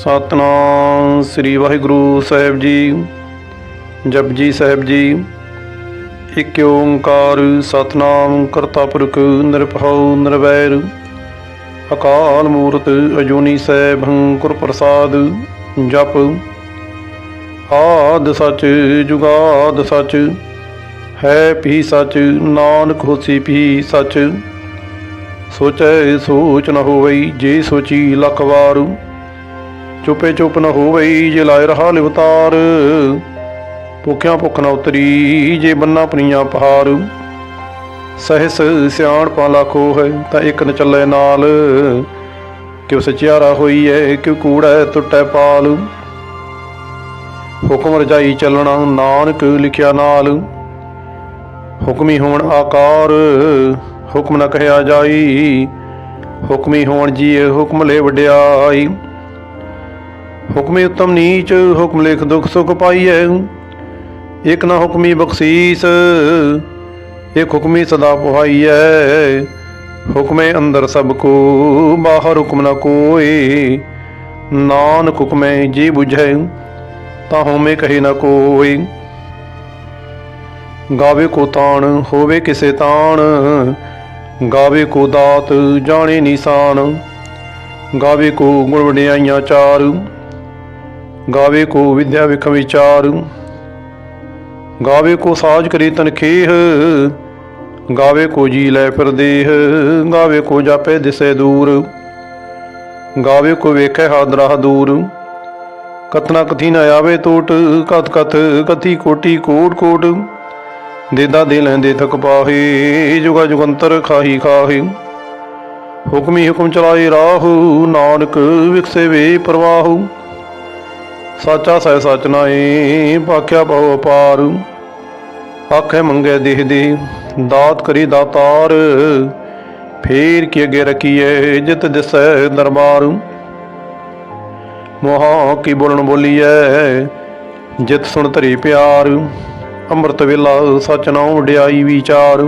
ਸਤਨਾਮ ਸ੍ਰੀ ਵਾਹਿਗੁਰੂ ਸਾਹਿਬ ਜੀ ਜਪਜੀ ਸਾਹਿਬ ਜੀ, ਇਕ ਓੰਕਾਰ ਸਤਨਾਮ ਕਰਤਾ ਪੁਰਖ ਨਿਰਭਉ ਨਿਰਵੈਰ, ਅਕਾਲ ਮੂਰਤ ਅਜੂਨੀ ਸੈਭੰ ਗੁਰ ਪ੍ਰਸਾਦ, ਜਪ। ਆਦ ਸਚ ਜੁਗਾਦ ਸਚ, ਹੈ ਭੀ ਸਚ, ਨਾਨਕ ਹੋਸੀ ਭੀ ਸਚ। ਸੋਚੈ ਸੋਚ ਨ ਹੋਵਈ, ਜੇ ਸੋਚੀ ਲੱਖ ਵਾਰ। ਚੁੱਪੇ ਚੁੱਪ ਨ ਹੋਵਈ ਜੇ ਲਾਇ ਰਹਾ ਲਿਵਤਾਰ। ਭੁੱਖਿਆਂ ਭੁੱਖ ਨ ਉਤਰੀ ਜੇ ਬੰਨਾ ਪਨੀਆਂ ਪਹਾਰ। ਸਹਿਸ ਸਿਆਣ ਸਿਆਣਪਾਂ ਲੱਖੋ ਹੈ ਤਾਂ ਇੱਕ ਨ ਚੱਲੇ ਨਾਲ। ਕਿਉ ਸਚਿਆਰਾ ਹੋਈ ਐ ਕਿਉ ਕੂੜਾ ਟੁੱਟੈ ਪਾਲ। ਹੁਕਮ ਰਜਾਈ ਚੱਲਣਾ ਨਾਨਕ ਲਿਖਿਆ ਨਾਲ। ਹੁਕਮੀ ਹੋਣ ਆਕਾਰ, ਹੁਕਮ ਨ ਕਹਿਆ ਜਾਈ। ਹੁਕਮੀ ਹੋਣ ਜੀਏ ਹੁਕਮ ਲੈ ਵਡਿਆਈ। ਹੁਕਮੇ ਉਤਮ ਨੀਚ, ਹੁਕਮ ਲਿਖ ਦੁਖ ਸੁਖ ਪਾਈਐ। ਇਕ ਨਾ ਹੁਕਮੀ ਬਖਸ਼ੀਸ, ਇਕ ਹੁਕਮੀ ਸਦਾ ਪੁਹਾਈਐ। ਹੁਕਮੇ ਅੰਦਰ ਸਭ ਕੋ, ਬਾਹਰ ਹੁਕਮ ਨਾ ਕੋਏ ਨਾਨਕ ਹੁਕਮੇ ਜੀ ਬੁਝੈ ਤਾਂ ਹੋਮੇ ਕਹੇ ਨਾ ਕੋਈ। ਗਾਵੇ ਕੋ ਤਾਣ, ਹੋਵੇ ਕਿਸੇ ਤਾਣ। ਗਾਵੇ ਕੋ ਦਾਤ, ਜਾਣੇ ਨਿਸ਼ਾਨ ਗਾਵੇ ਕੋ ਗੁਣ ਵਡਿਆਈਆਂ ਚਾਰ। ਗਾਵੇ ਕੋ ਵਿਦਿਆ ਵਿਖ ਵਿਚਾਰ, ਗਾਵੇ ਕੋ ਸਾਜ ਕਰੀ ਤਨਖੇਹ, ਗਾਵੇ ਕੋ ਜੀ ਲੈ ਪਰਦੇਹ, ਗਾਵੇ ਕੋ ਜਾਪੇ ਦਿਸੇ ਦੂਰ, ਗਾਵੇ ਕੋ ਵੇਖੇ ਹਾਦਰਾ ਦੂਰ। ਕਤਨਾ ਕਥੀ ਨ ਆਵੇ ਟੋਟ ਕਤ ਕਤ ਕਥੀ ਕੋਟੀ ਕੋਟ ਕੋਟ। ਦੇਦਾ ਦੇ ਲੈਂਦੇ ਥਕ ਪਾਹੇ, ਜੁਗਾ ਜੁਗੰਤਰ ਖਾਹੀ ਖਾਹੇ। ਹੁਕਮੀ ਹੁਕਮ ਚਲਾਏ ਰਾਹੂ, ਨਾਨਕ ਵਿਖਸੇ ਵੇ ਪ੍ਰਵਾਹੂ। ਸਾਚਾ ਸਹਿ ਸਚ ਨਾਏ ਪਾਖਿਆ ਬਹੁ ਅਪਾਰ। ਆਖੇ ਮੰਗੇ ਦੇਹ ਦਾਤ ਕਰੀ ਦਾਤਾਰ। ਫੇਰ ਕੀ ਅਗੇ ਰਖੀਏ, ਜਿਤ ਦਿਸੈ ਦਰਬਾਰ। ਮੋਹਾ ਕੀ ਬੋਲਣ ਬੋਲੀਐ, ਜਿਤ ਸੁਣ ਧਰੀ ਪਿਆਰ। ਅੰਮ੍ਰਿਤ ਵੇਲਾ ਸਚ ਨਾਉ ਵਡਿਆਈ ਵਿਚਾਰ।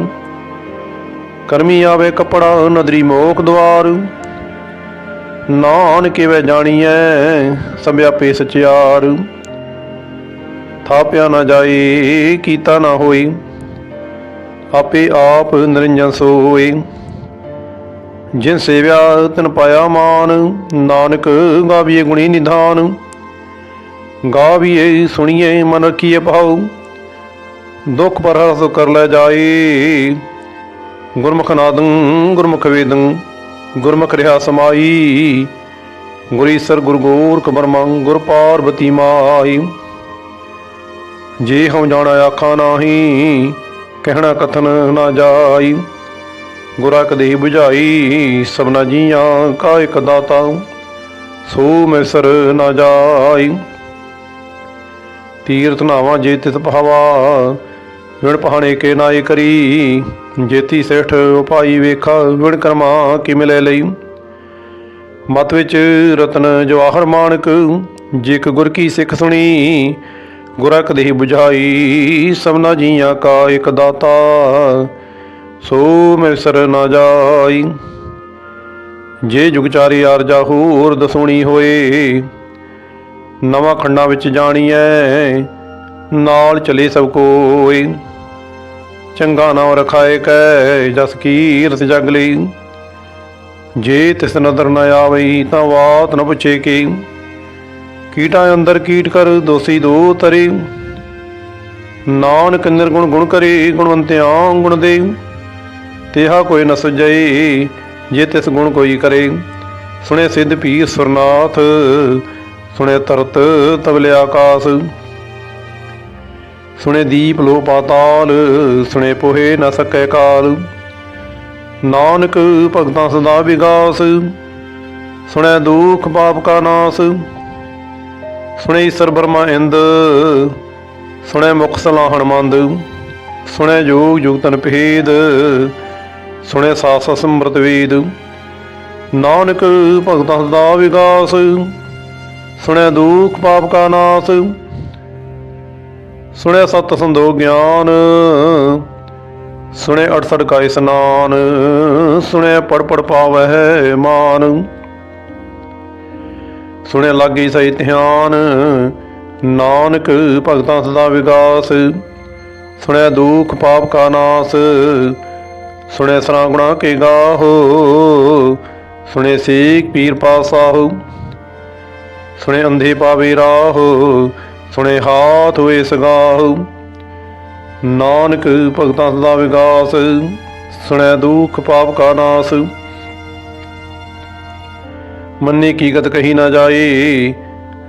ਕਰਮੀ ਆਵੇ ਕਪੜਾ ਨਦਰੀ ਮੋਖ ਦਵਾਰ। ਨਾਨ ਵੇ ਜਾਣੀਐ? ਸੰਭਿਆਪੇ ਸਚਿਆਰ ਥਾਪਿਆ ਨਾ ਜਾਏ, ਕੀਤਾ ਨਾ ਹੋਈ ਆਪੇ ਆਪ ਨਿਰੰਜਨ ਸੋਏ। ਜਿਨ ਸੇਵਿਆ, ਤਨ ਪਾਇਆ ਮਾਨ। ਨਾਨਕ ਗਾਵੀਏ ਗੁਣੀ ਨਿਧਾਨ। ਗਾਵੀਏ, ਸੁਣੀਏ, ਮਨ ਰਖੀਏ ਭਾਉ। ਦੁਖ ਪਰ ਹਰਸ ਕਰ ਲੈ ਜਾਏ। ਗੁਰਮੁਖ ਨਾਦੰ, ਗੁਰਮੁਖ ਵੇਦੰ। ਗੁਰਮੁਖ ਰਿਹਾ ਸਮਾਈ। ਗੁਰੀਸਰ ਗੁਰ ਗੋਰਖ ਬਰਮੰ ਗੁਰ ਪਾਰਬਤੀ ਮਾਈ। ਜੇ ਹਉ ਜਾਣਾ ਆਖਾਂ ਨਾਹੀ, ਕਹਿਣਾ ਕਥਨ ਨਾ ਜਾਈ। ਗੁਰਾ ਕਦੇ 부ਝਾਈ ਸਭਨਾ ਜੀਆਂ ਕਾ ਇਕ ਦਾਤਾ। ਸੋ ਮੈਸਰ ਨਾ ਜਾਈ। ਤੀਰਥ ਨਾਵਾਂ ਜੇ ਤਿਤ ਭਾਵਾ ਵਿਣ ਪਹਾਣੇ ਕੇ ਨਾਏ ਕਰੀ। ਜੇਤੀ ਸੇਠ ਉਪਾਈ ਵੇਖਾ, ਵਿਣ ਕਰਮਾ ਕਿ ਮਿਲੇ ਲਈ। ਮਤ ਵਿੱਚ ਰਤਨ ਜਵਾਹਰ ਮਾਨਕ ਜਿਕ ਗੁਰ ਕੀ ਸਿੱਖ ਸੁਣੀ ਗੁਰਕ ਕਦੇ 부ਝਾਈ ਸਭਨਾ ਜੀਆਂ ਕਾ ਇਕ ਦਾਤਾ, ਸੋ ਮੈਸਰ ਨਾ ਜਾਈ। ਜੇ ਜੁਗਚਾਰੀ ਆਰਜਾ ਹੋਰ ਦਸੋਣੀ ਹੋਏ, ਨਵਾਂ ਖੰਡਾਂ ਵਿੱਚ ਜਾਣੀਐ, ਨਾਲ ਚਲੇ ਸਭ ਕੋਏ। ਚੰਗਾ ਨਾਮ ਰਖਾਏ ਕੈ ਜਸ ਕੀਰਤ ਜਗ ਲਈ। ਜੇ ਤਿਸ ਨਦਰ ਨ ਆਵਈ ਤਾਂ ਬਾਤ ਨ ਪੁੱਛੇ ਕੀ। ਕੀਟਾਂ ਅੰਦਰ ਕੀਟ ਕਰ ਦੋਸੀ ਦੋ ਤਰੇ। ਨਾਨਕ ਨਿਰਗੁਣ ਗੁਣ ਕਰੇ ਗੁਣਵੰਤਿਆਂ ਗੁਣ ਦੇ। ਤੇਹਾ ਕੋਈ ਨ ਸੁਜਈ ਜੇ ਤਿਸ ਗੁਣ ਕੋਈ ਕਰੇ। ਸੁਣੇ ਸਿੱਧ ਪੀਰ ਸੁਰਨਾਥ, ਸੁਣੇ ਤਰਤ ਤਵਲੇ ਆਕਾਸ। ਸੁਣੇ ਦੀਪ ਲੋ ਪਾਤਾਲ, ਸੁਣੇ ਪੋਹੇ ਨ ਸਕੈ ਕਾਲ। ਨਾਨਕ ਭਗਤਾਂ ਸਦਾ ਵਿਗਾਸ, ਸੁਣੈ ਦੁਖ ਪਾਪ ਕਾ ਨਾਸ। ਸੁਣੇ ਈਸਰ ਬਰਮਾ ਇੰਦ, ਸੁਣੈ ਮੁਖ ਸਲਾਹਣ ਮੰਦ ਸੁਣੇ ਜੋਗ ਜੁਗਤਨ ਭੇਦ, ਸੁਣੈ ਸਾਸ ਸਮਰਤ ਵੇਦ। ਨਾਨਕ ਭਗਤਾਂ ਸਦਾ ਵਿਗਾਸ, ਸੁਣੈ ਦੁਖ ਪਾਪ ਕਾ ਨਾਸ। ਸੁਣਿਆ ਸਤ ਸੰਦੋ ਗਿਆਨ ਸੁਣੇ 68 ਕਾ ਇਸਨਾਨ ਸੁਣੇ ਪੜ ਪੜ ਪਾਵਹਿ ਮਾਨ। ਸੁਣਿਆ ਲਾਗੀ ਸਹੀ ਧਿਆਨ, ਨਾਨਕ ਭਗਤਾਂ ਸਦਾ ਵਿਗਾਸ। ਸੁਣਿਆ ਦੁਖ ਪਾਪ ਕਾ ਨਾਸ, ਸੁਣਿਆ ਸਰਾ ਗੁਣਾ ਕੇ ਗਾਹੋ ਸੁਣੇ ਸੇਖ ਪੀਰ ਪਾਸਾਹੋ ਸੁਣੇ ਅੰਧੇ ਪਾਵੇ ਰਾਹੋ। ਸੁਣੇ ਹਾਥ ਹੋਏ ਸਗਾਹ ਨਾਨਕ ਭਗਤਾਂ ਸਦਾ ਵਿਗਾਸ, ਸੁਣੈ ਦੁਖ ਪਾਪ ਕਾ ਨਾਸ। ਮੰਨੇ ਕੀ ਕਹੀ ਨਾ ਜਾਏ,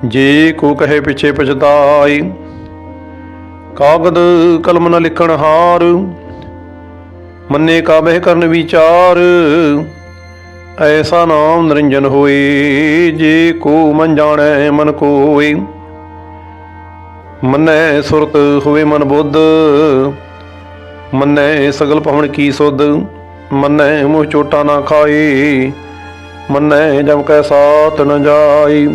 ਜੇ ਕੋ ਕਹੇ ਪਿਛੇ ਪਛਤਾਏ। ਕਾਗਦ ਕਲਮ ਨ ਲਿਖਣ ਹਾਰ, ਮੰਨੇ ਕਾ ਬਹਿ ਕਰਨ ਵਿਚਾਰ। ਐਸਾ ਨਾਮ ਨਿਰੰਜਨ ਹੋਏ, ਜੇ ਕੋ ਮਨ ਜਾਣੈ ਮਨ ਕੋਏ। ਮੰਨੈ ਸੁਰਤ ਹੋਵੇ ਮਨ ਬੁੱਧ, ਮੰਨੈ ਸਗਲ ਭਵਨ ਕੀ ਸੁਧ, ਮੰਨੈ ਮੂੰਹ ਚੋਟਾ ਨਾ ਖਾਏ, ਮੰਨੈ ਜਮ ਕੈ ਸਾਥ ਨ ਜਾਈ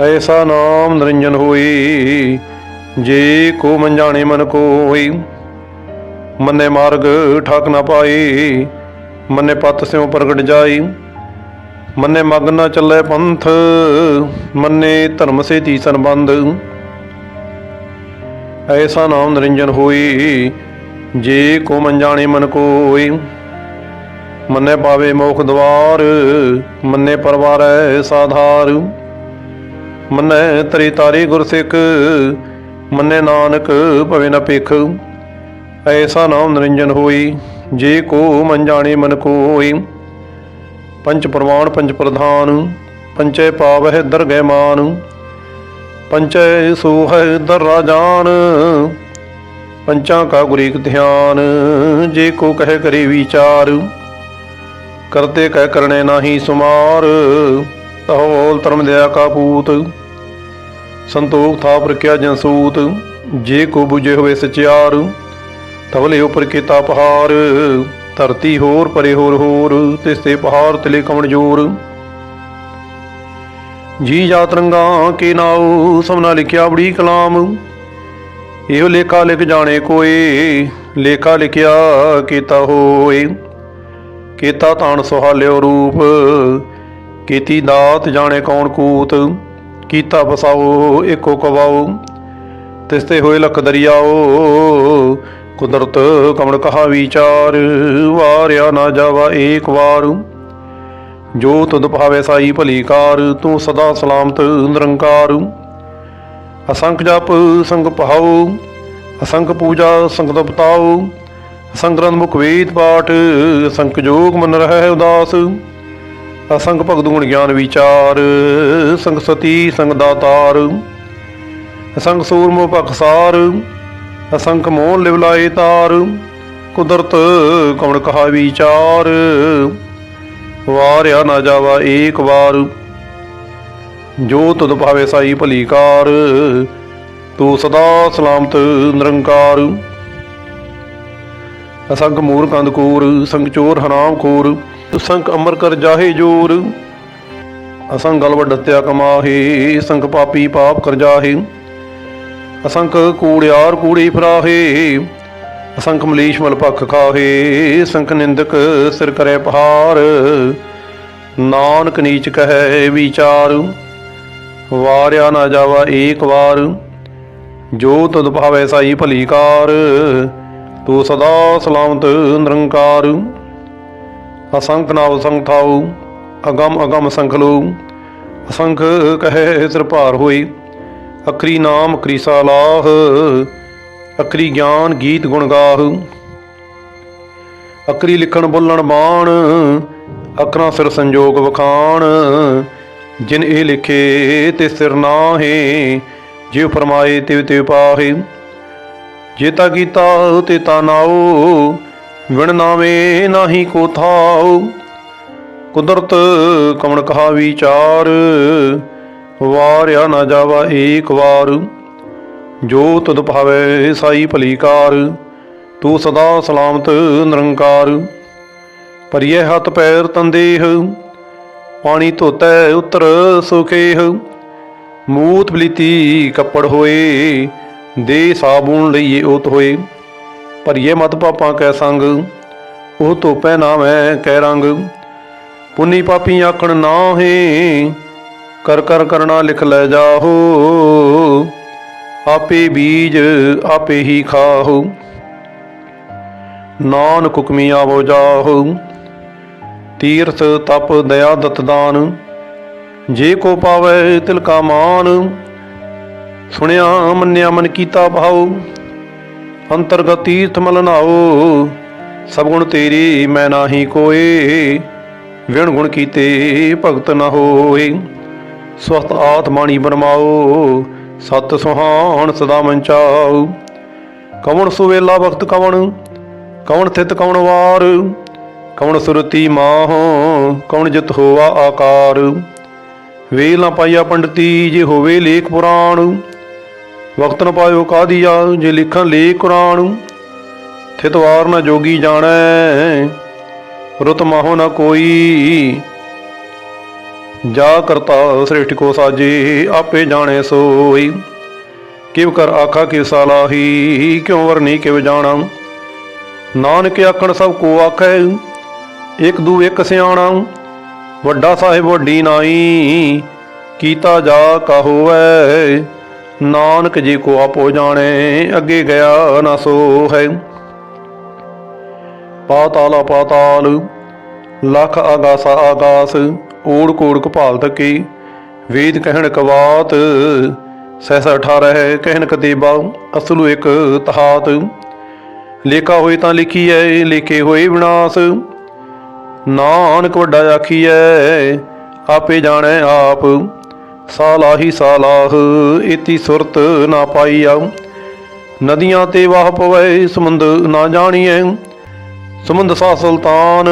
ਐਸਾ ਨਾਮ ਨਿਰੰਜਨ ਹੋਈ ਜੇ ਕੋ ਮਨ ਜਾਣੇ ਮਨ ਕੋਈ ਮੰਨੇ ਮਾਰਗ ਠਾਕ ਨਾ ਪਾਈ ਮੰਨੇ ਪਤ ਸਿਉ ਪ੍ਰਗਟ ਜਾਈ ਮੰਨੇ ਮਗ ਨਾ ਚੱਲੇ ਪੰਥ, ਮੰਨੇ ਧਰਮ ਸੇ ਤੀਸਨ ਬੰਦ ਐਸਾ ਨਾਮ ਨਿਰੰਜਨ ਹੋਈ, ਜੇ ਕੋ ਮਨ ਜਾਣੇ ਮਨ ਕੋਈ ਮੰਨੇ ਪਾਵੇ ਮੋਖ ਦਵਾਰ, ਮੰਨੇ ਪਰਵਾਰ ਸਾਧਾਰ। ਮੰਨੇ ਤਰੀ ਤਾਰੀ ਗੁਰਸਿੱਖ ਮੰਨੇ ਨਾਨਕ ਭਵੇ ਨ ਭਿਖ। ਐਸਾ ਨਾਮ ਨਿਰੰਜਨ ਹੋਈ, ਜੇ ਕੋ ਮਨ ਜਾਣੇ ਮਨ ਕੋਈ ਪੰਚ ਪ੍ਰਮਾਣ ਪੰਚ ਪ੍ਰਧਾਨ ਪੰਚੇ ਪਾਵਹਿ ਦਰਗਹਿ ਮਾਨ। ਪੰਚੈ ਸੋਹੈ ਦਰ ਰਾਜਾਨ ਪੰਚਾਂ ਕਾ ਗੁਰੀਕ ਧਿਆਨ, ਜੇ ਕੋ ਕਹਿ ਕਰੇ ਵਿਚਾਰ, ਕਰਤੇ ਕਹਿ ਕਰਨੇ ਨਾਹੀ ਸੁਮਾਰ ਤਹੋਲ ਧਰਮ ਦਿਆ ਕਾ ਪੂਤ, ਸੰਤੋਖ ਥਾਪ ਰਖਿਆ ਜਨਸੂਤ ਜੇ ਕੋ 부ਜੇ ਹੋਏ ਸਚਿਆਰ ਤਵਲੇ ਉਪਰ ਕੀਤਾ ਪਹਾਰ, ਧਰਤੀ ਹੋਰ ਪਰੇ ਹੋਰ ਹੋਰ ਤਿਸ ਤੇ ਪਹਾੜ ਤਲੇ ਕਮਣ ਜੋਰ ਜੀ ਜਾਤ ਰੰਗਾ ਕੇ ਨਾਉ ਸਮਨਾ ਲਿਖਿਆ ਬੜੀ ਕਲਾਮ। ਇਹੋ ਲੇਖਾ ਲਿਖ ਜਾਣੇ ਕੋਏ, ਲੇਖਾ ਲਿਖਿਆ ਕੀਤਾ ਹੋਏ। ਕੀਤਾ ਤਾਣ ਸੁਹਾਲਿਓ ਰੂਪ, ਕੀਤੀ ਦਾਤ ਜਾਣੇ ਕੌਣ ਕੂਤ। ਕੀਤਾ ਬਸਾਓ ਏਕੋ ਕਵਾਓ। ਤਿਸ ਤੇ ਹੋਏ ਲਖ ਦਰਿਆਓ, ਕੁਦਰਤ ਕਮਣ ਕਹਾ ਵਿਚਾਰ। ਵਾਰਿਆ ਨਾ ਜਾਵਾ ਏਕ ਵਾਰ। ਜੋ ਤੁਧ ਭਾਵੇ ਸਾਈ ਭਲੀ ਕਾਰ, ਤੂੰ ਸਦਾ ਸਲਾਮਤ ਨਿਰੰਕਾਰ। ਅਸੰਖ ਜਪ, ਸੰਗ ਪਹਾਉ, ਅਸੰਖ ਪੂਜਾ, ਸੰਗ ਤਪਤਾਉ ਅਸੰਖ ਗ੍ਰੰਥ ਮੁਖ ਵੇਦ ਪਾਠ, ਅਸੰਖ ਜੋਗ ਮਨ ਰਹਿ ਉਦਾਸ। ਅਸੰਖ ਭਗਤ ਗੁਣ ਗਿਆਨ ਵਿਚਾਰ, ਸੰਗ ਸਤੀ, ਸੰਗ ਦਾਤਾਰ। ਅਸੰਖ ਸੂਰਮੋ ਪਖਸਾਰ ਅਸੰਖ ਮੋਹ ਲਿਵ ਲਾਏ ਤਾਰ। ਕੁਦਰਤ ਕੌਣ ਕਹਾ ਵਿਚਾਰ। ਵਾਰਿਆ ਨਾ ਜਾਵਾ ਏਕ ਵਾਰ। ਜੋ ਤੁਧ ਭਾਵੇ ਸਾਈ ਭਲੀ ਕਾਰ, ਤੂੰ ਸਦਾ ਸਲਾਮਤ ਨਿਰੰਕਾਰ। ਅਸੰਖ ਮੂਰ ਕੰਦਕੂਰ ਸੰਗ ਚੋਰ ਹਰਾਮ ਖੋਰ ਸੰਖ ਅਮਰ ਕਰ ਜਾਹੇ ਜੋਰ। ਅਸੰਖ ਗਲ ਵੱਡਤਿਆ ਕਮਾਹੇ ਸੰਖ ਪਾਪੀ ਪਾਪ ਕਰ ਜਾਹੇ। ਅਸੰਖ ਕੂੜਿਆਰ ਕੂੜੀ ਫਰਾਹੇ ਅਸੰਖ ਮਲੀਸ਼ ਮਲ ਪੱਖ ਖਾਹੇ ਸੰਖ ਨਿੰਦਕ ਸਿਰ ਕਰੇ ਪਹਾਰ। ਨਾਨਕ ਨੀਚ ਕਹੈ ਵਿਚਾਰ। ਵਾਰਿਆ ਨਾ ਜਾਵਾ ਏਕ ਵਾਰ। ਜੋ ਤੁਧ ਭਾਵੇ ਸਾਈ ਭਲੀ ਕਾਰ, ਤੂੰ ਸਦਾ ਸਲਾਮਤ ਨਿਰੰਕਾਰ। ਅਸੰਖ ਨਾਵ ਸੰਖ ਥਾਉ, ਅਗਮ ਅਗਮ ਸੰਖ ਲੋ ਅਸੰਖ ਕਹੈ ਸਿਰ ਭਾਰ ਹੋਈ ਅਕਰੀ ਨਾਮ ਅਕਰੀ ਸਾਲਾਹ, ਅਕਰੀ ਗਿਆਨ ਗੀਤ ਗੁਣ ਗਾਹ। ਅਕਰੀ ਲਿਖਣ ਬੋਲਣ ਬਾਣ ਅਕਰਾਂ ਸਿਰ ਸੰਜੋਗ ਵਖਾਣ, ਜਿਨ ਇਹ ਲਿਖੇ ਤੇ ਸਿਰ ਨਾਹੇ, ਜਿਉ ਫਰਮਾਏ ਤਿਵ ਤਿਵ ਪਾਹੇ। ਜੇਤਾ ਕੀਤਾ ਤੇ ਤਾ ਨਾਉ, ਵਿਣ ਨਾਵੇਂ ਨਾਹੀ ਕੋ ਥਾਉ। ਕੁਦਰਤ ਕਮਣ ਕਹਾ ਵਿਚਾਰ, ਵਾਰਿਆ ਨਾ ਜਾਵਾ ਏਕ ਵਾਰ। ਜੋ ਤੁਧ ਭਾਵੇ ਸਾਈ ਭਲੀਕਾਰ ਤੂੰ ਸਦਾ ਸਲਾਮਤ ਨਿਰੰਕਾਰ। ਭਰੀਏ ਹੱਥ ਪੈਰ ਤੰਦੇਹ, ਪਾਣੀ ਧੋਤੈ ਉਤਰ ਸੁਖੇਹ। ਮੂਤ ਬਲੀਤੀ ਕੱਪੜ ਹੋਏ, ਦੇ ਸਾਬੂਨ ਲਈਏ ਉਤ ਹੋਏ। ਭਰੀਏ ਮਤ ਪਾਪਾਂ ਕੈ ਸੰਗ, ਉਹ ਧੋਪੈ ਨਾ ਮੈਂ ਕੈ ਰੰਗ। ਪੁੰਨੀ ਪਾਪੀ ਆਖਣ ਨਾਹੇ, ਕਰ ਕਰ ਕਰਣਾ ਲਿਖ ਲੈ ਜਾਹੋ। ਆਪੇ ਬੀਜ ਆਪੇ ਹੀ ਖਾਹੋ। ਨਾਨਕ ਹੁਕਮੀ ਆਵੋ ਜਾਹੋ। ਤੀਰਥ ਤਪ ਦਇਆ ਦਤ ਦਾਨ, ਜੇ ਕੋ ਪਾਵੇ ਤਿਲ ਕਾ ਮਾਨ, ਸੁਣਿਆ ਮੰਨਿਆ ਮਨ ਕੀਤਾ ਭਾਉ, ਅੰਤਰਗਤ ਤੀਰਥ ਮਲ ਨਾਓ ਸਭ ਗੁਣ ਤੇਰੇ ਮੈਂ ਨਾਹੀ ਕੋਏ, ਵਿਣ ਗੁਣ ਕੀਤੇ ਭਗਤ ਨ ਹੋਏ। ਸਵਤ ਆਤਮਾਣੀ ਬਰਮਾਓ ਸਤ ਸੁਹਾਣ ਸਦਾ ਮਨ ਚਾਉ। ਕਵਣ ਸੁਵੇਲਾ ਵਕਤ ਕਵਣ ਕਵਣ ਥਿਤ ਕਵਣ ਵਾਰ ਕੌਣ ਸੁਰਤੀ ਮਾਹ ਕਵਣ ਜਿਤ ਹੋਆ ਆਕਾਰ? ਵੇਲ ਨਾ ਪਾਈਆ ਪੰਡਤੀ, ਜੇ ਹੋਵੇ ਲੇਖ ਪੁਰਾਣ। ਵਕਤ ਨਾ ਪਾਇਓ ਕਾਦੀਆ, ਜੇ ਲਿਖਣ ਲੇਖ ਕੁਰਾਨ। ਥਿਤਵਾਰ ਨਾ ਜੋਗੀ ਜਾਣੈ, ਰੁਤ ਮਾਹੋ ਨਾ ਕੋਈ। ਜਾ ਕਰਤਾ ਸ੍ਰਿਸ਼ਟ ਕੋ ਸਾਜੇ, ਆਪੇ ਜਾਣੇ ਸੋਈ। ਕਿਵ ਕਰ ਆਖਾ ਕਿ ਸਾਲਾਹੀ ਕਿਉ ਵਰਨੀ ਕਿਵ ਜਾਣਾ? ਨਾਨਕ ਆਖਣ ਸਭ ਕੋ ਆਖੈ। ਇਕ ਦੂ ਇਕ ਸਿਆਣਾ ਵੱਡਾ ਸਾਹਿਬ ਵੱਡੀ ਨਾਈ, ਕੀਤਾ ਜਾ ਕਾ ਨਾਨਕ ਜੀ ਕੋ ਆਪੋ ਜਾਣੇ, ਅੱਗੇ ਗਿਆ ਨਾ ਸੋ ਹੈ ਪਾਤਾਲਾ ਪਾਤਾਲ, ਲਖ ਆਗਾਸ ਆਗਾਸ ਊੜ ਕੂੜ ਕਪਾਲ ਤਕੀ ਵੇਦ ਕਹਿਣ ਕਵਾਤ, ਸਹਿਸਾ 18 ਹੈ ਕਹਿਣ ਕਤੀਬਾ, ਅਸਲੂ ਇੱਕ ਤਹਾਤ। ਲੇਖਾ ਹੋਏ ਤਾਂ ਲਿਖੀ ਹੈ ਲਿਖੇ ਹੋਏ ਵਿਨਾਸ਼ ਨਾਨਕ ਵੱਡਾ ਆਖੀਐ, ਆਪੇ ਜਾਣੈ ਆਪ। ਸਾਲਾਹੀ ਸਾਲਾਹ ਇਤੀ ਸੁਰਤ ਨਾ ਪਾਈਆ। ਨਦੀਆਂ ਤੇ ਵਾਹ ਪਵੇ, ਸਮੁੰਦ ਨਾ ਜਾਣੀਐ। ਸਮੁੰਦ ਸਾ ਸੁਲਤਾਨ,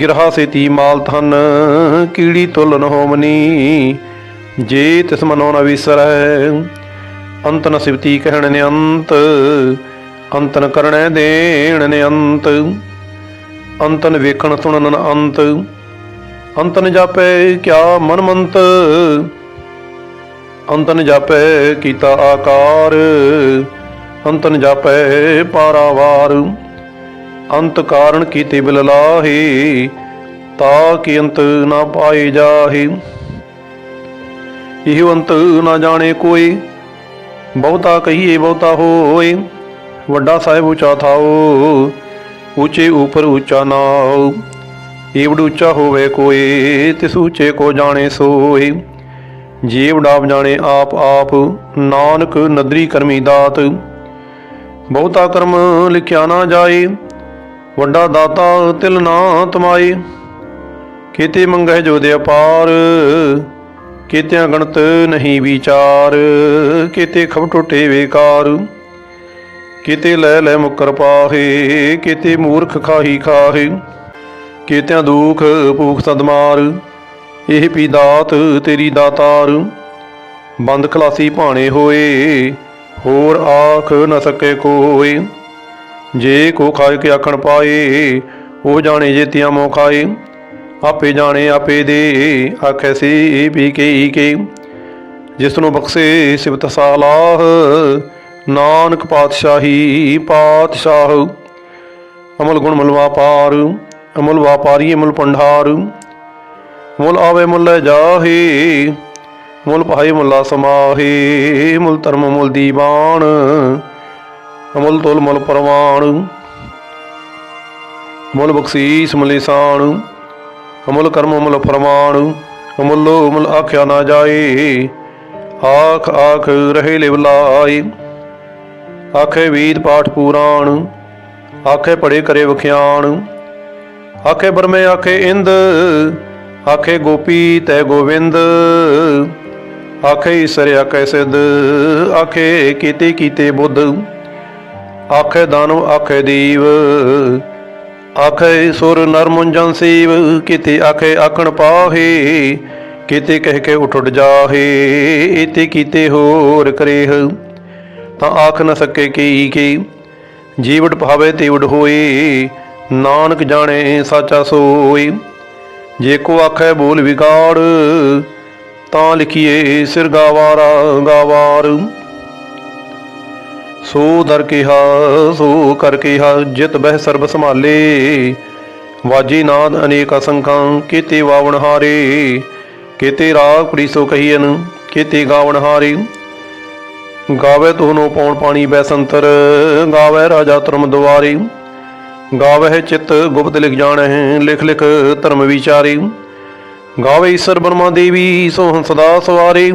ਗਿਰਹਾ ਸੇਤੀ ਮਾਲ ਧਨ। ਕੀੜੀ ਤੁਲਨ ਹੋਮਨੀ ਜੇ ਤਿਸ ਮਨੋ ਨ ਵਿਸਰੈ। ਅੰਤ ਨ ਸਿਵਤੀ ਕਹਿਣ ਨੇ ਅੰਤ ਅੰਤ ਕਰਣੈ ਦੇਣ ਨੇ ਅੰਤ ਅੰਤਨ ਵੇਖਣ ਸੁਣਨ ਅੰਤ। ਅੰਤਨ ਨ ਜਾਪੈ ਕਿਆ ਮਨ ਮੰਤ ਅੰਤ ਜਾਪੈ ਕੀਤਾ ਆਕਾਰ। ਅੰਤ ਜਾਪੈ ਪਾਰਾਵਾਰ। ਅੰਤ ਕਾਰਨ ਕੀਤੇ ਬਿਲ ਲਾਹੇ, ਤਾ ਕਿ ਅੰਤ ਨਾ ਪਾਏ ਜਾਹੀ। ਇਹ ਅੰਤ ਨਾ ਜਾਣੇ ਕੋਈ, ਬਹੁਤਾ ਕਹੀਏ ਬਹੁਤਾ ਹੋਏ। ਵੱਡਾ ਸਾਹਿਬ ਉਚਾ ਥਾਓ। ਉੱਚੇ ਉਪਰ ਉੱਚਾ ਨਾਉ। ਏਵੜ ਉੱਚਾ ਹੋਵੇ ਕੋਈ, ਤਿਸ ਉੱਚੇ ਕੋ ਜਾਣੇ ਸੋਏ ਜੀਵ ਡਾਬ ਜਾਣੇ ਆਪ ਆਪ, ਨਾਨਕ ਨਦਰੀ ਕਰਮੀ ਦਾਤ। ਬਹੁਤਾ ਕਰਮ ਲਿਖਿਆ ਨਾ ਜਾਏ, ਵੱਡਾ ਦਾਤਾ ਤਿਲ ਨਾ ਤਮਾਏ। ਕੀਤੇ ਮੰਗੈ ਜੋ ਦੇ ਅਪਾਰ, ਕੀਤਿਆਂ ਗਣਤ ਨਹੀਂ ਵਿਚਾਰ। ਕੀਤੇ ਖਬ ਟੁੱਟੇ ਵੇਕਾਰ। ਕਿਤੇ ਲੈ ਲੈ ਮੁਕਰ ਪਾਹੇ, ਕਿਤੇ ਮੂਰਖ ਖਾਹੀ ਖਾਹੇ, ਕੀਤਿਆਂ ਦੁਖ ਭੂਖ ਸਦਮਾਰ ਇਹ ਪੀ ਦਾਤ ਤੇਰੀ ਦਾਤਾਰ। ਬੰਦ ਖਲਾਸੀ ਭਾਣੇ ਹੋਏ, ਹੋਰ ਆਖ ਨ ਸਕੇ ਕੋਈ ਜੇ ਕੋ ਖਾਏ ਕੇ ਆਖਣ ਪਾਏ, ਉਹ ਜਾਣੇ ਜੇ ਤਿਆਂ ਮੋ ਖਾਏ। ਆਪੇ ਜਾਣੇ ਆਪੇ ਦੇ, ਆਖੈ ਸੀ ਵੀ ਕੇ ਕੇ। ਜਿਸ ਨੂੰ ਬਖਸ਼ੇ ਸਿਵਤ ਸਾਲਾਹ ਨਾਨਕ ਪਾਤਸ਼ਾਹੀ, ਪਾਤਸ਼ਾਹ। ਅਮਲ ਗੁਣ ਮਲ ਵਾਪਾਰ, ਅਮਲ ਵਾਪਾਰੀ ਅਮਲ ਪੰਡਾਰ ਮੁਲ ਆਵੇ ਮੁਲ ਲੈ ਜਾਹੇ, ਮੁਲ ਭਾਈ ਮੁਲਾ ਸਮਾਹੇ। ਮੁਲ ਧਰਮ ਮੁਲ ਦੀਵਾਨ, ਅਮਲ ਤੋਲ ਮੁਲ ਪਰਵਾਨ। ਮੁਲ ਬਖਸ਼ੀਸ ਮੁਲ ਲਿਸਾਨ ਅਮਲ ਕਰਮ ਮੁਲ ਫਰਮਾਨ। ਅਮੁੱਲੋ ਅਮਲ ਆਖਿਆ ਨਾ ਜਾਏ ਆਖ ਆਖ ਰਹੇ ਲਿਵ ਲਾਏ। ਆਖੇ ਵੀਦ ਪਾਠ ਪੂਰਾਣ, ਆਖੇ ਪੜੇ ਕਰੇ ਵਖਿਆਣ, ਆਖੇ ਬਰਮੇ ਆਖੇ ਇੰਦ, ਆਖੇ ਗੋਪੀ ਤੈ ਗੋਵਿੰਦ, ਆਖੇ ਈਸਰ ਆਖੇ ਸਿਧ, ਆਖੇ ਕੀਤੇ ਕੀਤੇ ਬੁੱਧ, ਆਖੇ ਦਾਨਵ ਆਖੇ ਦੀਵ, ਆਖੇ ਸੁਰ ਨਰ ਮੁੰਜਨ ਸੀਵ, ਕਿਤੇ ਆਖੇ ਆਖਣ ਪਾਹੇ, ਕਿਤੇ ਕਹਿ ਕੇ ਉਠ ਜਾਹੇ, ਇਤੇ ਕੀਤੇ ਹੋਰ ਕਰੇਹ। ਤਾਂ ਆਖ ਨ ਸਕੇ ਕੀ ਕੀ। ਜੀਵਟ ਭਾਵੇ ਤੇਵੜ ਹੋਏ ਨਾਨਕ ਜਾਣੇ ਸਾਚਾ ਸੋਈ। ਜੇ ਕੋ ਆਖੇ ਬੋਲ ਵਿਗਾੜ, ਤਾਂ ਲਿਖੀਏ ਸਿਰ ਗਾਵਾਰਾ ਗਾਵਾਰ। ਸੋ ਦਰ ਕਿਹਾ, ਸੋ ਕਰ ਕਿਹਾ, ਜਿਤ ਬਹਿ ਸਰਬ ਸੰਭਾਲੇ। ਵਾਜੀ ਨਾਦ ਅਨੇਕ ਅਸੰਖਾਂ, ਕੀਤੇ ਵਾਵਣ ਹਾਰੇ। ਕੀਤੇ ਰਾਗ ਪ੍ਰੀਸੋ ਕਹੀਨ ਕੀਤੇ ਗਾਵਣ ਹਾਰੇ। ਗਾਵੇ ਤੋਨੋ ਪੌਣ ਪਾਣੀ ਬੈਸੰਤਰ ਗਾਵੇ ਰਾਜਾ ਧਰਮ ਦੁਆਰੇ। ਗਾਵੇ ਚਿਤ ਗੁਪਤ ਲਿਖ ਜਾਣਹਿ ਲਿਖ ਲਿਖ ਧਰਮ ਵਿਚਾਰੀ। ਗਾਵੇ ਈਸ਼ਰ ਬਰਮਾ ਦੇਵੀ ਸੋਹੰ ਦਾ ਸਵਾਰੀ।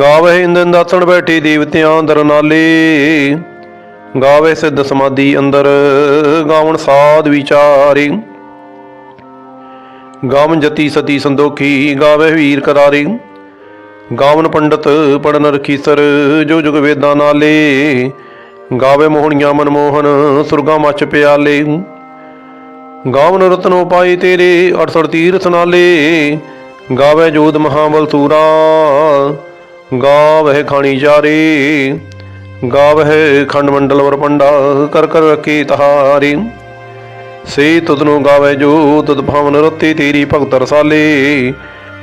ਗਾਵੇ ਇੰਦਨ ਦਾਸਣ ਬੈਠੇ ਦੇਵਤਿਆਂ ਦਰ ਗਾਵੇ ਸਿੱਧ ਸਮਾਧੀ ਅੰਦਰ, ਗਾਵਣ ਸਾਧ ਵਿਚਾਰੇ। ਗਾਵਨ ਜਤੀ ਸਤੀ ਸੰਦੋਖੀ, ਗਾਵੇ ਵੀਰ ਕਰਾਰੇ ਗਾਵਨ ਪੰਡਤ ਪੜਨ ਰਖੀਸਰ, ਜੋ ਜੁਗ ਵੇਦਾਂ ਨਾਲੇ। ਗਾਵੇ ਮੋਹਣੀਆਂ ਮਨਮੋਹਨ, ਸੁਰਗਾ ਮੱਚ ਪਿਆਲੇ। ਗਾਵਨ ਰਤਨੋ ਪਾਈ ਤੇਰੇ 68 ਤੀਰਥ ਨਾਲੇ। ਗਾਵੇ ਜੋਧ ਮਹਾਬਲ ਸੂਰਾ ਗਾਵੇ ਖਾਣੀ ਚਾਰੇ ਗਾਵੇ ਖੰਡ ਮੰਡਲ ਵਰ ਪੰਡਾ, ਕਰ ਕਰ ਰਖੀ ਤਹਾਰੀ। ਸੇ ਤੁਧਨੂੰ ਗਾਵੇ ਜੋ ਤੁਧ ਭਾਵਨ ਰਤੀ ਤੇਰੀ ਭਗਤ ਰਸਾਲੇ।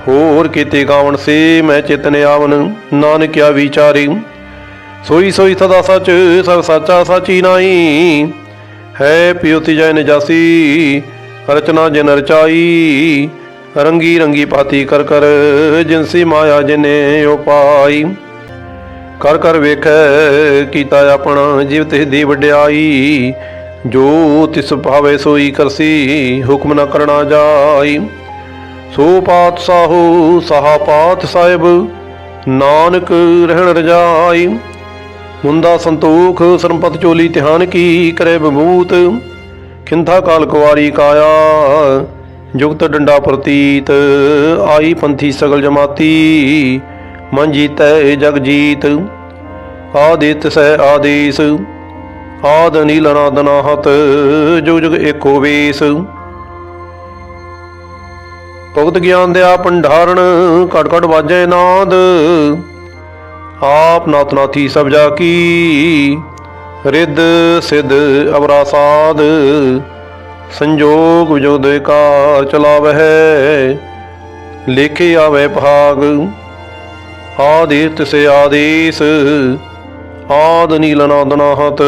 ਹੋਰ ਕੀਤੇ ਗਾਵਣ ਸੇ ਮੈਂ ਚਿਤਨ ਆਵਨ, ਨਾਨਕਿਆ ਵਿਚਾਰੀ। ਸੋਈ ਸੋਈ ਸਦਾ ਸਚ ਸਭ ਸਾਚਾ ਸਾਚੀ ਨਾਈ ਹੈ ਪਿਉਤੀ ਜੈ ਨਜਾਸੀ, ਰਚਨਾ ਜਿਨ ਰਚਾਈ। ਰੰਗੀ ਰੰਗੀ ਪਾਤੀ ਕਰ ਕਰ ਜਿਨਸੀ ਮਾਇਆ ਜਿਨੇ ਉਪਾਈ ਕਰ ਕਰ ਵੇਖੈ, ਕੀਤਾ ਆਪਣਾ ਜਿਵ ਤੇ ਦੀ ਵਡਿਆਈ। ਜੋ ਤਿਸ ਭਾਵੇ ਸੋਈ ਕਰਸੀ, ਹੁਕਮ ਨਾ ਕਰਨਾ ਜਾਈ। ਸੋ ਪਾਤ ਸਾਹੂ ਸਹਾ ਪਾਤ ਸਾਹਿਬ, ਨਾਨਕ ਰਹਿਣ ਰਜਾਈ। ਮੁੰਦਾ ਸੰਤੋਖ ਸਰਮਪਤ ਚੋਲੀ ਧਿਆਨ ਕੀ ਕਰੇ ਬਮੂਤ ਖਿੰਥਾ ਕਾਲ ਕੁਵਾਰੀ ਕਾਇਆ, ਜੁਗਤ ਡੰਡਾ ਪ੍ਰਤੀਤ। ਆਈ ਪੰਥੀ ਸਗਲ ਜਮਾਤੀ, ਮਨ ਜੀਤੈ ਜਗ ਜੀਤ। ਆਦਿਤ ਸਹਿ ਆਦੇਸ, ਆਦ ਨੀਲ ਨਾਦਨਾਹਤ ਜੁਗ ਜੁਗ ਏਕੋ ਵੇਸ। ਭਗਤ ਗਿਆਨ ਦਿਆ ਭੰਡਾਰਣ ਘਟ ਘਟ ਵਾਜੈ ਨਾਦ। ਆਪ ਨਾਥ ਨਾਥੀ ਸਭ ਜਾ ਕੀ, ਰਿੱਧ ਸਿੱਧ ਅਵਰਾ ਸਾਧ। ਸੰਜੋਗ ਵਿਜੋਦ ਕਾਰ ਚਲਾਵਹਿ, ਲੇਖੇ ਆਵੇ ਭਾਗ। ਆਦਿਤ ਸੇ ਆਦੇਸ, ਆਦ ਨੀਲ ਨਾਦਨਾਹਤ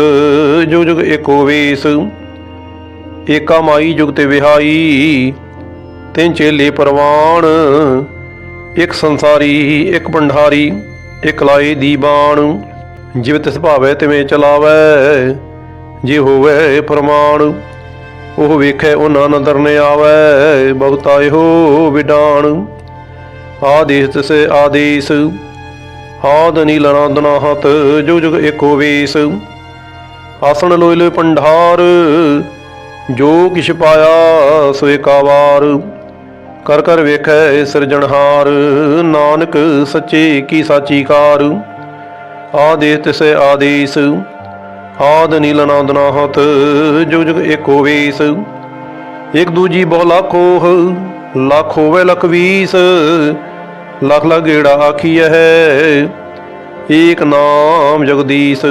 ਜੋ ਜੁਗ ਏਕੋ ਵੇਸ। ਏਕਾ ਮਾਈ ਜੁਗ ਤੇ ਵਿਹਾਈ ਤਿੰਨ ਚੇਲੇ ਪਰਵਾਨ ਇੱਕ ਸੰਸਾਰੀ, ਇੱਕ ਭੰਡਾਰੀ, ਇੱਕ ਲਾਏ ਦੀਬਾਨ ਜਿਵੇਂ ਤਿਸ ਭਾਵੇ ਤਿਵੇਂ ਚਲਾਵੇ, ਜੇ ਹੋਵੇ ਫਰਮਾਨ ਉਹ ਵੇਖੇ ਉਹਨਾਂ ਨਦਰ ਨੇ ਆਵੇ, ਬਹੁਤਾ ਇਹੋ ਵਿਡਾਨ ਆਦੇਸ ਤਿਸੇ ਆਦੇਸ, ਆਦ ਨੀਲ ਨਾਦਨਾਹਤ ਜੋ ਜੁਗ ਏਕੋ ਵੇਸ। ਆਸਣ ਲੋਇ ਲੋਇ ਭੰਡਾਰ, ਜੋ ਕਿਛ ਪਾਇਆ ਸੋ ਏਕਾਵਾਰ ਕਰ ਕਰ ਵੇਖੈ ਸਿਰਜਣਹਾਰ, ਨਾਨਕ ਸੱਚੇ ਕੀ ਸਾਚੀ ਕਾਰ ਆਦੇਸ ਤਿਸੈ ਆਦੇਸ, ਆਦ ਨੀਲ ਨਾਦਨਾਹਤ ਜੋ ਜੁਗ ਏਕੋ ਵੇਸ। ਇਕ ਦੂਜੀ ਬਹੁ ਲੱਖੋ ਲੱਖ ਹੋਵੇ ਲਖ ਵੀਸ। ਲੱਖ ਲਖ ਗੇੜਾ ਆਖੀਐ ਏਕ ਨਾਮ ਜਗਦੀਸ਼।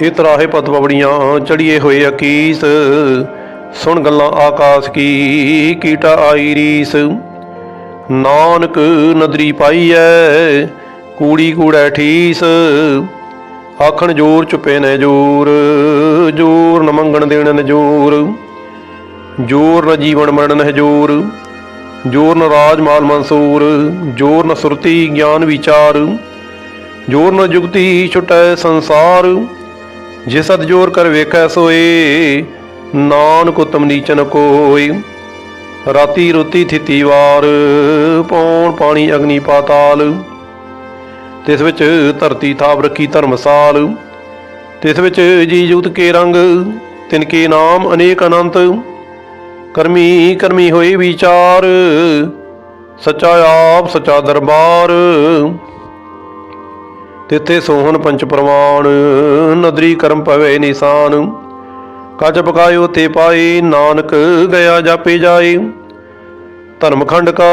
ਇਹ ਤਰਾਹੇ ਪਤ ਪਵੜੀਆਂ ਚੜੀਏ ਹੋਏ ਅਕੀਸ। ਸੁਣ ਗੱਲਾਂ ਆਕਾਸ਼ ਕੀ, ਕੀਟਾ ਆਈ ਰੀਸ। ਨਾਨਕ ਨਦਰੀ ਪਾਈਐ, ਕੂੜੀ ਕੂੜੈ ਠੀਸ। ਆਖਣ ਜੋਰ ਚੁਪੇ ਨੇ ਜੋਰ ਜੋਰ ਨ ਮੰਗਣ ਦੇਣ ਨ ਜੋਰ। ਜੋਰ ਨ ਜੀਵਨ ਮਰਨ ਨ ਜੋਰ। ਜੋਰ ਨ ਰਾਜ ਮਾਲ ਮਨਸੂਰ। ਜੋਰ ਨ ਸੁਰਤੀ ਗਿਆਨ ਵਿਚਾਰ। ਜੋਰ ਨ ਜੁਗਤੀ ਛੁਟੈ ਸੰਸਾਰ। ਜੇ ਸਤ ਜੋਰ ਕਰ ਵੇਖੈ ਸੋਏ ਨਾਨਕ ਉਤਮ ਨੀਚਨ ਕੋਈ। ਰਾਤੀ ਰੁਤੀ ਥਿਤੀ ਵਾਰ, ਪੌਣ ਪਾਣੀ ਅਗਨੀ ਪਾਤਾਲ। ਤਿਸ ਵਿੱਚ ਧਰਤੀ ਥਾਪ ਰੱਖੀ ਧਰਮਸਾਲ ਤਿਸ ਵਿੱਚ ਜੀ ਜੁਗਤ ਕੇ ਰੰਗ, ਤਿਨ ਕੇ ਨਾਮ ਅਨੇਕ ਅਨੰਤ। ਕਰਮੀ ਕਰਮੀ ਹੋਏ ਵਿਚਾਰ, ਸੱਚਾ ਆਪ, ਸੱਚਾ ਦਰਬਾਰ। ਤਿੱਥੇ ਸੋਹਣ ਪੰਚ ਪ੍ਰਮਾਣ ਨਦਰੀ ਕਰਮ ਪਵੇ ਨਿਸ਼ਾਨ। ਕਜ ਪਕਾਇਓ ਤੇ ਪਾਏ ਨਾਨਕ ਗਿਆ ਜਾਪੇ ਜਾਏ ਧਰਮ ਖੰਡ ਕਾ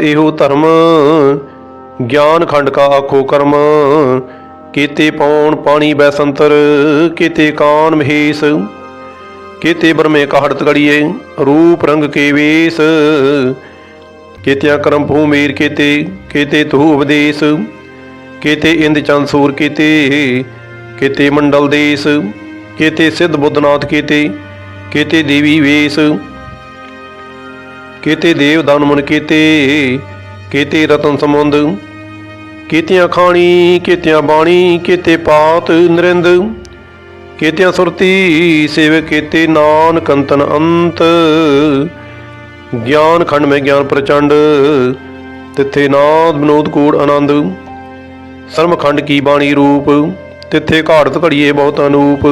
ਇਹੋ ਧਰਮ, ਗਿਆਨ ਖੰਡ ਕਾ ਆਖੋ ਕਰਮ। ਕੀਤੇ ਪੌਣ ਪਾਣੀ ਬੈਸੰਤਰ, ਕੀਤੇ ਕਾਨ ਮਹੇਸ਼। ਕੀਤੇ ਬਰਮੇ ਕਾਹੜਤ ਗੜੀਏ, ਰੂਪ ਰੰਗ ਕੇ ਵੇਸ। ਕੀਤਿਆ ਕਰਮ ਭੂ ਮੇਰ ਕੀਤੇ ਕੀਤੇ ਤੂ ਉਪਦੇਸ਼। ਕੀਤੇ ਇੰਦ ਚੰਦ ਸੂਰ ਕੀਤੇ ਕੀਤੇ ਮੰਡਲ ਦੇਸ। ਕੀਤੇ ਸਿੱਧ ਬੁੱਧਨਾਥ ਕੀਤੇ ਕੀਤੇ ਦੇਵੀ ਵੇਸ, ਕੀਤੇ ਦੇਵ ਦਾਨ ਕੇਤੇ, ਕੀਤੇ ਰਤਨ ਸਮੁੰਦ ਕੀਤਿਆਂ ਖਾਣੀ, ਕੀਤਿਆਂ ਬਾਣੀ, ਕੀਤੇ ਪਾਤ ਨਰਿੰਦ, ਕੀਤਿਆਂ ਸੁਰਤੀ ਸੇਵ ਕੀਤੇ ਨਾਨ ਕੰਤਨ ਅੰਤ, ਗਿਆਨ ਖੰਡ ਮੈਂ ਗਿਆਨ ਪ੍ਰਚੰਡ, ਤਿੱਥੇ ਨਾਦ ਬਨੋਦ ਕੋੜ ਆਨੰਦ ਸਰਮ ਖੰਡ ਕੀ ਬਾਣੀ ਰੂਪ, ਤਿੱਥੇ ਘਾੜਤ ਘੜੀਏ ਬਹੁਤ ਅਨੂਪ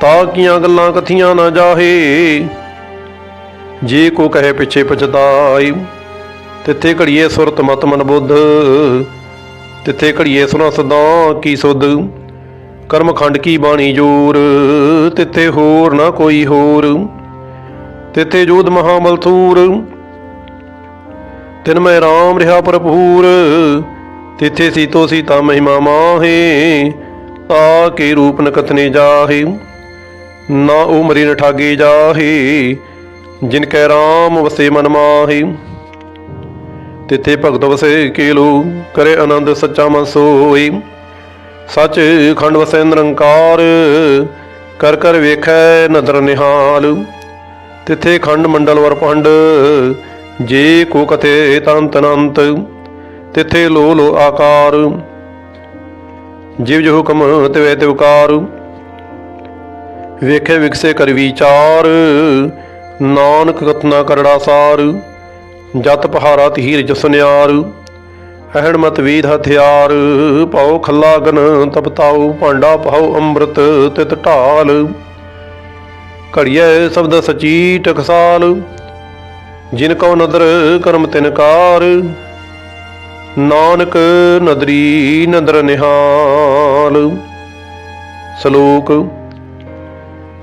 ਤਾਂ ਕੀਆਂ ਗੱਲਾਂ ਕਥੀਆਂ ਨਾ ਜਾਹੇ। ਜੇ ਕੋ ਕਹੇ ਪਿੱਛੇ ਪਛਤਾਈ, ਤਿੱਥੇ ਘੜੀਏ ਸੁਰਤ ਮਤ ਮਨ ਬੁੱਧ। ਤਿੱਥੇ ਘੜੀਏ ਸੁਨਾ ਸਦਾ ਕੀ ਸੁਧ ਕਰਮ ਖੰਡ ਕੀ ਬਾਣੀ ਜੋਰ। ਤਿੱਥੇ ਹੋਰ ਨਾ ਕੋਈ ਹੋਰ, ਤਿੱਥੇ ਜੋਧ ਮਹਾਬਲਥੂਰ ਤਿਨ ਮੈਂ ਰਾਮ ਰਿਹਾ ਭਰਪੂਰ, ਤਿੱਥੇ ਸੀਤੋ ਸੀਤਾ ਮਹਿਮਾ ਮਾਹੇ ਤਾ ਕੇ ਰੂਪ ਨ ਕਥਨੇ ਜਾਹੇ। ਨਾ ਉਹ ਮਰੀ ਨ ਠਾਗੇ ਜਾਹੇ, ਜਿਨ ਕੈ ਰਾਮ ਵਸੇ ਮਨ ਮਾਹੇ। ਤਿੱਥੇ ਭਗਤ ਵਸੇ ਕੇਲੋ, ਕਰੇ ਆਨੰਦ ਸੱਚਾ ਮਨ ਸੋਈ। ਸੱਚ ਖੰਡ ਵਸੈ ਨਿਰੰਕਾਰ, ਕਰ ਕਰ ਵੇਖੈ ਨਦਰ ਨਿਹਾਲ। ਤਿਥੇ ਖੰਡ ਮੰਡਲ ਵਰ ਪੰਡ ਜੇ ਕੋ ਕਥੇ ਤੰਤ ਅਨੰਤ ਤਿੱਥੇ ਲੋ ਲੋ ਆਕਾਰ, ਜਿਵ ਜੋ ਹੁਕਮ ਤਿਵੇ ਤਿਵਕਾਰ ਵੇਖੇ ਵਿਕਸੇ ਕਰ ਵਿਚਾਰ ਨਾਨਕ ਕਤਨਾ ਕਰੜਾ ਸਾਰ, ਜਤ ਪਹਾਰਾ ਤਹੀਰ ਜਸਨਿਆਰ ਅਹਣ ਮਤ ਵੀਧ ਹਥਿਆਰ ਪਾਉ ਖੱਲਾ ਗਨ ਤਪਤਾਉ ਭਾਂਡਾ ਪਾਉ ਅੰਮ੍ਰਿਤ ਤਿਤ ਢਾਲ। ਘੜੀਐ ਸ਼ਬਦ ਸਚੀ ਟਕਸਾਲ, ਜਿਨ ਕਉ ਨਦਰ ਕਰਮ ਤਿਨਕਾਰ ਨਾਨਕ ਨਦਰੀ ਨਦਰ ਨਿਹਾਲ। ਸ਼ਲੋਕ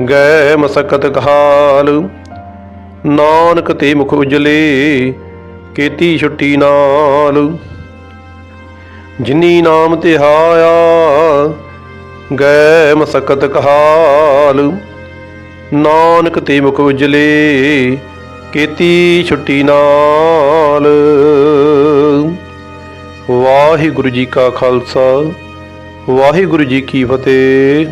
ਗਏ ਮਸਕਤ ਕਹਾਲ। ਨਾਨਕ ਤੇ ਮੁਖ ਉਜਲੇ, ਕੀਤੀ ਛੁੱਟੀ ਨਾਲ। ਜਿਨੀ ਨਾਮ ਧਿਆਇਆ ਗਏ ਮਸਕਤ ਕਹਾਲ। ਨਾਨਕ ਤੇ ਮੁਖ ਉਜਲੇ, ਕੀਤੀ ਛੁੱਟੀ ਨਾਲ। ਵਾਹਿਗੁਰੂ ਜੀ ਕਾ ਖਾਲਸਾ, ਵਾਹਿਗੁਰੂ ਜੀ ਕੀ ਫਤਿਹ।